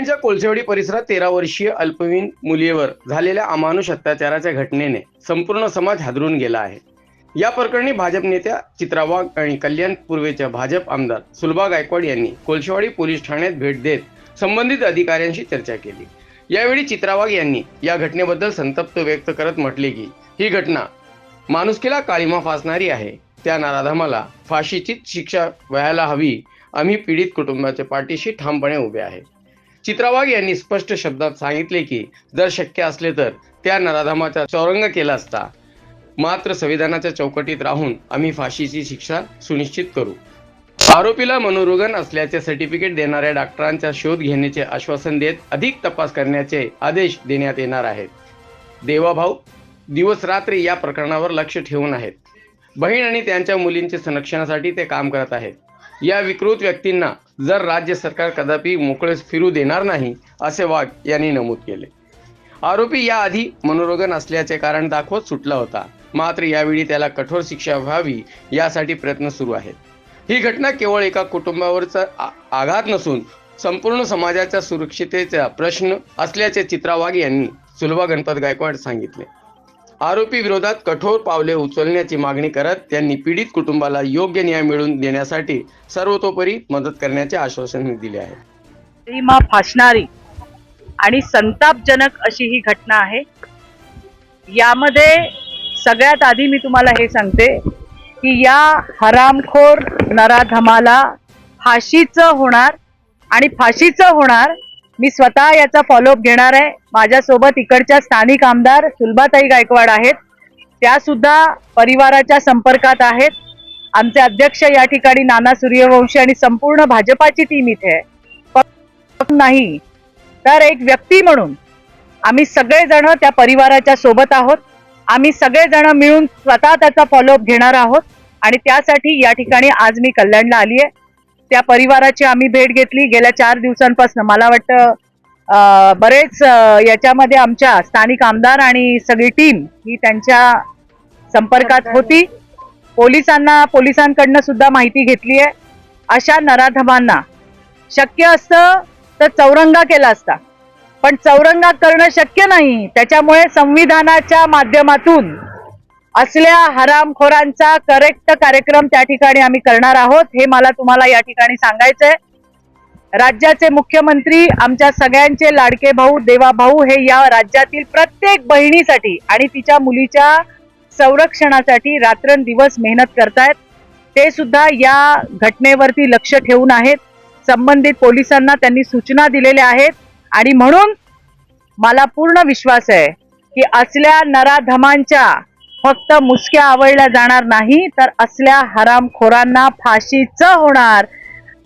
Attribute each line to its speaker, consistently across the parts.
Speaker 1: कल्याणच्या कोलसेवाडी परिसरात तेरा वर्षीय अल्पवयीन मुलीवर झालेल्या अमानुष अत्याचाराच्या घटनेने संपूर्ण समाज हादरून गेला आहे. या प्रकरणी भाजप नेत्या चित्रा वाघ आणि कल्याण पूर्वेच्या भाजप आमदार सुलभा गायकवाड यांनी कोलशेवाडी पोलीस ठाण्यात भेट देत संबंधित अधिकाऱ्यांशी चर्चा केली. यावेळी चित्रा वाघ यांनी या घटनेबद्दल संतप्त व्यक्त करत म्हटले की ही घटना माणुसकीला काळीमा फासणारी आहे. त्या नाराधामाला फाशीचीच शिक्षा व्हायला हवी. आम्ही पीडित कुटुंबाच्या पाठीशी ठामपणे उभे आहे. चित्रावाघ यांनी स्पष्ट शब्दात सांगितले की जर शक्य असले तर त्या नराधमाचा चौरंग केला असता. मात्र संविधानाच्या चौकटीत राहून आम्ही फाशीची शिक्षा सुनिश्चित करू. आरोपीला मनोरुग्ण असल्याचे सर्टिफिकेट देणाऱ्या डॉक्टरांचा शोध घेण्याचे आश्वासन देत अधिक तपास करण्याचे आदेश देण्यात येणार आहेत. देवाभाऊ दिवस रात्र या प्रकरणावर लक्ष ठेवून आहेत. बहीण आणि त्यांच्या मुलींच्या संरक्षणासाठी ते काम करत आहेत. या विकृत व्यक्तींना जर राज्य सरकार कदापि मोकळे फिरू देणार नाही असे वाघ यांनी नमूद केले. आरोपी याआधी मनोरोगन असल्याचे कारण दाखवत सुटला होता. मात्र यावेळी त्याला कठोर शिक्षा व्हावी यासाठी प्रयत्न सुरू आहेत. ही घटना केवळ एका कुटुंबावरचा आघात नसून संपूर्ण समाजाच्या सुरक्षितेचा प्रश्न असल्याचे चित्रा वाघ यांनी सुलभा गणपत गायकवाड सांगितले. आरोपी विरोधात कठोर पावले उचलण्याची मागणी करत त्यांनी पीडित कुटुंबाला योग्य न्याय मिळवून देण्यासाठी सर्वतोपरी मदत करण्याचे आश्वासन दिले आहे.
Speaker 2: गरिमा फासणारी आणि संतापजनक अशी ही घटना आहे. यामध्ये सगळ्यात आधी मी तुम्हाला हे सांगते की या हरामखोर नराधमाला फाशीचं होणार आणि फाशीचं होणार मी स्वतः याचा फॉलोअप घेणार आहे. माझ्यासोबत इकडच्या स्थानिक आमदार सुलभाताई गायकवाड आहेत. त्या सुद्धा परिवाराच्या संपर्कात आहेत. आमचे अध्यक्ष या ठिकाणी नाना सूर्यवंशी आणि संपूर्ण भाजपाची टीम इथे आहे. फक्त नाही. तर एक व्यक्ती म्हणून आम्ही सगळेजण त्या परिवाराच्या सोबत आहोत. आम्ही सगळेजण मिळून स्वतः त्याचा फॉलोअप घेणार आहोत. आणि त्यासाठी या ठिकाणी आज मी कल्याणला आली आहे त्या परिवाराची आम्ही भेट घेतली. गेल्या चार दिवसांपासून. मला वाटतं बरेच याच्यामध्ये आमच्या स्थानिक आमदार आणि सगळी टीम ही त्यांच्या संपर्कात. होती. पोलिसांना पोलिसांकडनं सुद्धा माहिती घेतली आहे. अशा नराधमांना शक्य असतं तर चौरंगा केला असता. पण चौरंगा करणं शक्य नाही. त्याच्यामुळे संविधानाच्या माध्यमातून असल्या हरामखोरांचा करेक्ट कार्यक्रम त्या ठिकाणी आम्ही करणार आहोत हे मला तुम्हाला या ठिकाणी सांगायचंय. राज्याचे मुख्यमंत्री आमच्या सगळ्यांचे लाडके भाऊ देवा भाऊ हे या राज्यातील प्रत्येक बहिणीसाठी आणि तिच्या मुलीच्या संरक्षणासाठी रात्रंदिवस मेहनत करतायत. ते सुद्धा या घटनेवरती लक्ष ठेवून आहेत. संबंधित पोलिसांना त्यांनी सूचना दिलेल्या आहेत. आणि म्हणून मला पूर्ण विश्वास आहे की असल्या नराधमांच्या फक्त मुसक्या आवडल्या जाणार नाही तर असल्या हरामखोरांना फाशीचं होणार.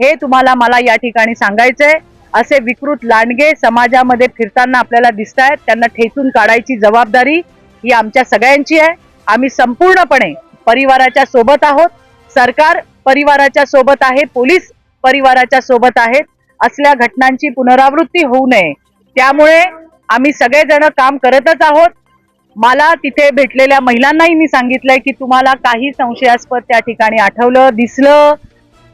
Speaker 2: हे तुम्हाला मला या ठिकाणी सांगायचंय. असे विकृत लांडगे समाजामध्ये फिरताना आपल्याला दिसत आहेत त्यांना ठेचून काढायची जबाबदारी ही आमच्या सगळ्यांची आहे. आम्ही संपूर्णपणे परिवाराच्या सोबत आहोत. सरकार परिवाराच्या सोबत आहे पोलीस परिवाराच्या सोबत आहेत. असल्या घटनांची पुनरावृत्ती होऊ नये. त्यामुळे आम्ही सगळेजण काम करतच आहोत. मला तिथे भेटलेल्या महिलांनाही मी सांगितलंय की तुम्हाला काही संशयास्पद त्या ठिकाणी आठवलं दिसलं.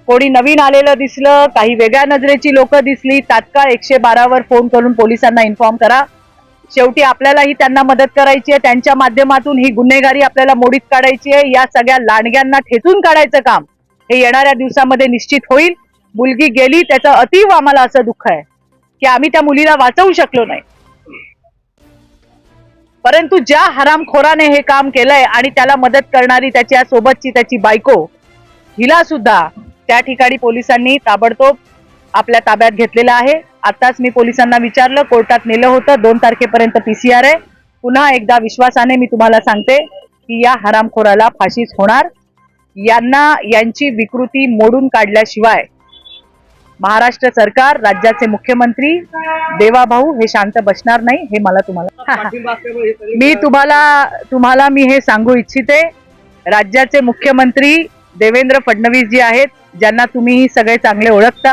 Speaker 2: कोणी नवीन आलेलं दिसलं काही वेगळ्या नजरेची लोक दिसली. तात्काळ एकशे बारावर फोन करून पोलिसांना इन्फॉर्म करा. शेवटी आपल्यालाही त्यांना मदत करायची आहे. त्यांच्या माध्यमातून ही गुन्हेगारी आपल्याला मोडीत काढायची आहे. या सगळ्या लांडग्यांना ठेचून काढायचं काम हे येणाऱ्या दिवसामध्ये निश्चित होईल. मुलगी गेली त्याचं अतीव आम्हाला असं दुःख आहे की आम्ही त्या मुलीला वाचवू शकलो नाही. परंतु ज्या हरामखोराने हे काम केलंय आणि त्याला मदत करणारी त्याच्या सोबतची त्याची बायको हिला सुद्धा त्या ठिकाणी पोलिसांनी ताबडतोब आपल्या ताब्यात घेतलेलं आहे. आताच मी पोलिसांना विचारलं कोर्टात नेलं होतं. दोन तारखेपर्यंत पीसीआर आहे. पुन्हा एकदा विश्वासाने मी तुम्हाला सांगते की या हरामखोराला फाशीच होणार. यांना यांची विकृती मोडून काढल्याशिवाय महाराष्ट्र सरकार राज्याचे मुख्यमंत्री देवाभाऊ हे शांत बसणार नाही हे मला तुम्हाला मी तुम्हाला तुम्हाला मी हे सांगू इच्छिते राज्याचे मुख्यमंत्री देवेंद्र फडणवीस जी आहेत ज्यांना तुम्ही सगळे चांगले ओळखता.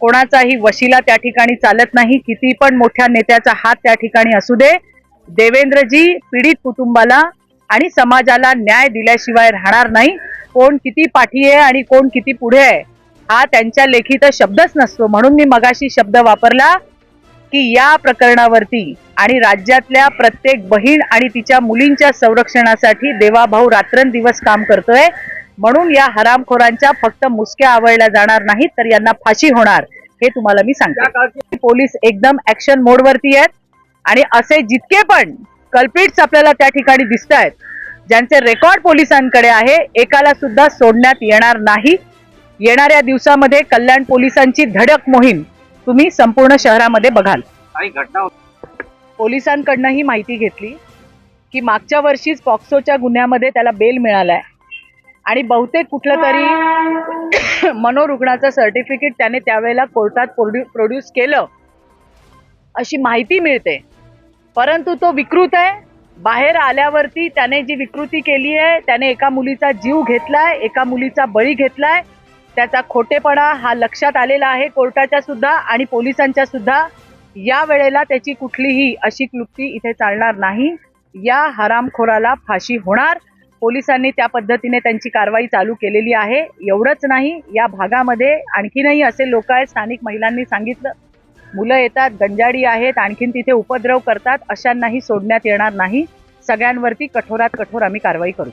Speaker 2: कोणाचाही वशिला त्या ठिकाणी चालत नाही किती पण मोठ्या नेत्याचा हात त्या ठिकाणी असू दे. देवेंद्रजी पीडित कुटुंबाला आणि समाजाला न्याय दिल्याशिवाय राहणार नाही. कोण किती पाठी आहे आणि कोण किती पुढे आहे? हा त्यांच्या लेखीत शब्दच नसतो. म्हणून मी मगाशी शब्द वापरला की या प्रकरणावरती आणि राज्यातल्या प्रत्येक बहीण आणि तिच्या मुलींच्या संरक्षणासाठी देवाभाऊ रात्रंदिवस काम करतोय. म्हणून या हरामखोरांच्या फक्त मुसक्या आवळल्या जाणार नाहीत तर यांना फाशी होणार हे तुम्हाला मी सांगते. पोलीस एकदम ऍक्शन मोडवरती आहेत आणि असे जितके पण कल्पिट्स आपल्याला त्या ठिकाणी दिसत आहेत ज्यांचे रेकॉर्ड पोलिसांकडे आहे एकाला सुद्धा सोडण्यात येणार नाही. येणाऱ्या दिवसामध्ये कल्याण पोलिसांची धडक मोहीम तुम्ही संपूर्ण शहरामध्ये बघाल.
Speaker 3: काही घटना
Speaker 2: पोलिसांकडनं ही माहिती घेतली की मागच्या वर्षीच पॉक्सोच्या गुन्ह्यामध्ये त्याला बेल मिळालाय. आणि बहुतेक कुठलं तरी मनोरुग्णाचं सर्टिफिकेट त्याने त्यावेळेला कोर्टात प्रोड्यूस केलं अशी माहिती मिळते. परंतु तो विकृत आहे. बाहेर आल्यावरती त्याने जी विकृती केली आहे त्याने एका मुलीचा जीव घेतलाय एका मुलीचा बळी घेतलाय त्याचा खोटेपणा हा लक्षात आलेला आहे. कोर्टाच्या सुद्धा आणि पोलिसांच्या सुद्धा. या वेळेला त्याची कुठलीही अशी क्लुप्ती इथे चालणार नाही. या हरामखोराला फाशी होणार. पोलिसांनी त्या पद्धतीने त्यांची कारवाई चालू केलेली आहे. एवढंच नाही या भागामध्ये आणखीनही असे लोक आहेत स्थानिक महिलांनी सांगितलं. मुलं येतात गंजाडी आहेत आणखीन तिथे उपद्रव करतात अशांनाही सोडण्यात येणार नाही. सगळ्यांवरती कठोरात कठोर आम्ही कारवाई करू.